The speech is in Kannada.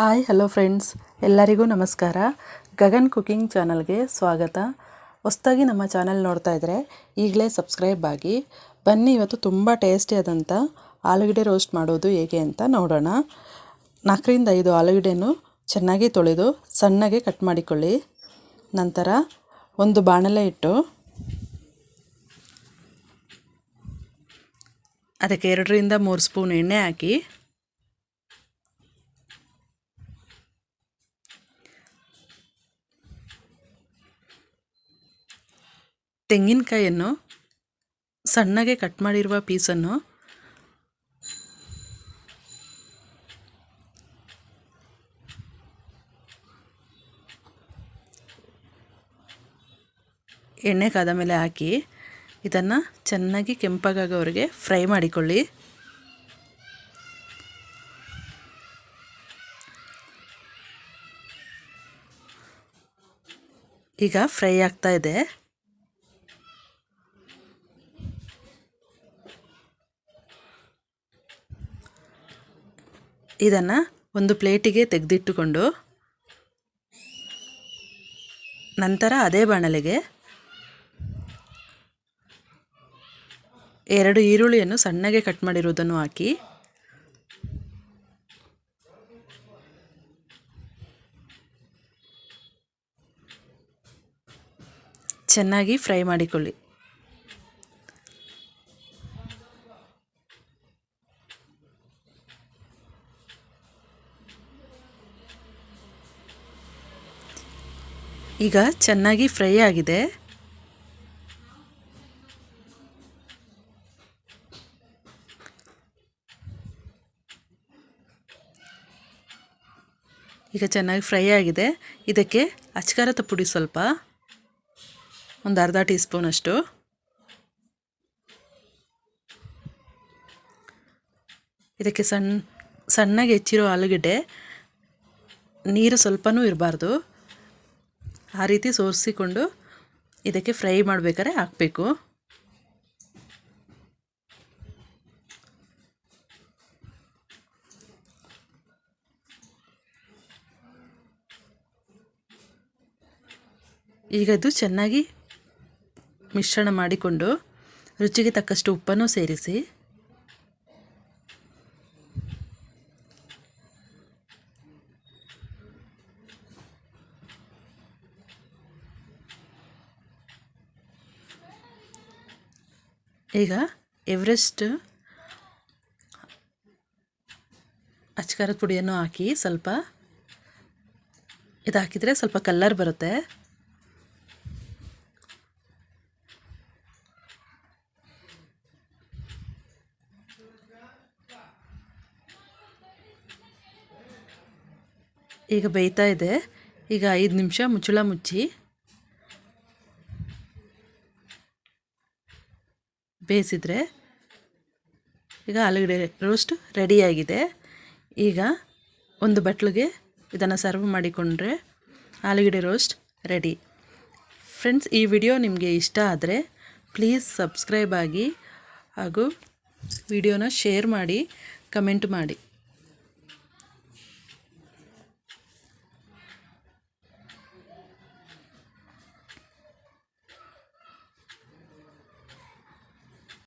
Hi, hello friends. ಎಲ್ಲರಿಗೂ ನಮಸ್ಕಾರ. ಗಗನ್ ಕುಕಿಂಗ್ ಚಾನಲ್ಗೆ ಸ್ವಾಗತ. ಹೊಸ್ದಾಗಿ ನಮ್ಮ ಚಾನಲ್ ನೋಡ್ತಾ ಇದ್ದರೆ ಈಗಲೇ ಸಬ್ಸ್ಕ್ರೈಬ್ ಆಗಿ, ಬನ್ನಿ ಇವತ್ತು ತುಂಬ ಟೇಸ್ಟಿಯಾದಂಥ ಆಲೂಗಡ್ಡೆ ರೋಸ್ಟ್ ಮಾಡೋದು ಹೇಗೆ ಅಂತ ನೋಡೋಣ. ನಾಲ್ಕರಿಂದ ಐದು ಆಲೂಗಡ್ಡೆಯನ್ನು ಚೆನ್ನಾಗಿ ತೊಳೆದು ಸಣ್ಣಗೆ ಕಟ್ ಮಾಡಿಕೊಳ್ಳಿ. ನಂತರ ಒಂದು ಬಾಣಲೆ ಇಟ್ಟು ಅದಕ್ಕೆ ಎರಡರಿಂದ ಮೂರು ಸ್ಪೂನ್ ಎಣ್ಣೆ ಹಾಕಿ ತೆಂಗಿನಕಾಯಿಯನ್ನು ಸಣ್ಣಗೆ ಕಟ್ ಮಾಡಿರುವ ಪೀಸನ್ನು ಎಣ್ಣೆ ಕಾದ ಮೇಲೆ ಹಾಕಿ ಇದನ್ನು ಚೆನ್ನಾಗಿ ಕೆಂಪಾಗೋವರೆಗೆ ಫ್ರೈ ಮಾಡಿಕೊಳ್ಳಿ. ಈಗ ಫ್ರೈ ಆಗ್ತಾ ಇದೆ. ಇದನ್ನು ಒಂದು ಪ್ಲೇಟಿಗೆ ತೆಗೆದಿಟ್ಟುಕೊಂಡು ನಂತರ ಅದೇ ಬಾಣಲೆಗೆ ಎರಡು ಈರುಳ್ಳಿಯನ್ನು ಸಣ್ಣಗೆ ಕಟ್ ಮಾಡಿರುವುದನ್ನು ಹಾಕಿ. ಚೆನ್ನಾಗಿ ಫ್ರೈ ಮಾಡಿಕೊಳ್ಳಿ. ಈಗ ಚೆನ್ನಾಗಿ ಫ್ರೈ ಆಗಿದೆ. ಈಗ ಚೆನ್ನಾಗಿ ಫ್ರೈ ಆಗಿದೆ. ಇದಕ್ಕೆ ಅಚ್ಕಾರದ ಪುಡಿ ಸ್ವಲ್ಪ. ಒಂದು ಅರ್ಧ ಟೀ ಸ್ಪೂನಷ್ಟು ಇದಕ್ಕೆ ಸಣ್ಣ ಸಣ್ಣಗೆ ಹೆಚ್ಚಿರೋ ಆಲೂಗಡ್ಡೆ. ನೀರು ಸ್ವಲ್ಪನೂ ಇರಬಾರ್ದು. ಆ ರೀತಿ ಸೋರಿಸಿಕೊಂಡು ಇದಕ್ಕೆ ಫ್ರೈ ಮಾಡಬೇಕಾದ್ರೆ ಹಾಕಬೇಕು. ಈಗ ಅದು ಚೆನ್ನಾಗಿ ಮಿಶ್ರಣ ಮಾಡಿಕೊಂಡು ರುಚಿಗೆ ತಕ್ಕಷ್ಟು ಉಪ್ಪನ್ನು ಸೇರಿಸಿ ಈಗ ಎವರೆಸ್ಟ್ ಅಚ್ಕಾರದ ಪುಡಿಯನ್ನು ಹಾಕಿ ಸ್ವಲ್ಪ ಇದು ಹಾಕಿದರೆ ಸ್ವಲ್ಪ ಕಲ್ಲರ್ ಬರುತ್ತೆ. ಈಗ ಬೇಯ್ತಾ ಇದೆ. ಈಗ ಐದು ನಿಮಿಷ ಮುಚ್ಚಳ ಮುಚ್ಚಿ ಬೇಯಿಸಿದರೆ ಈಗ ಆಲೂಗಡ್ಡೆ ರೋಸ್ಟ್ ರೆಡಿಯಾಗಿದೆ ಈಗ ಒಂದು ಬಟ್ಲಿಗೆ ಇದನ್ನು ಸರ್ವ್ ಮಾಡಿಕೊಂಡ್ರೆ ಆಲೂಗಡ್ಡೆ ರೋಸ್ಟ್ ರೆಡಿ ಫ್ರೆಂಡ್ಸ್ ಈ ವಿಡಿಯೋ ನಿಮಗೆ ಇಷ್ಟ ಆದರೆ ಪ್ಲೀಸ್ ಸಬ್ಸ್ಕ್ರೈಬ್ ಆಗಿ ಹಾಗೂ ವಿಡಿಯೋನ ಶೇರ್ ಮಾಡಿ ಕಮೆಂಟ್ ಮಾಡಿ.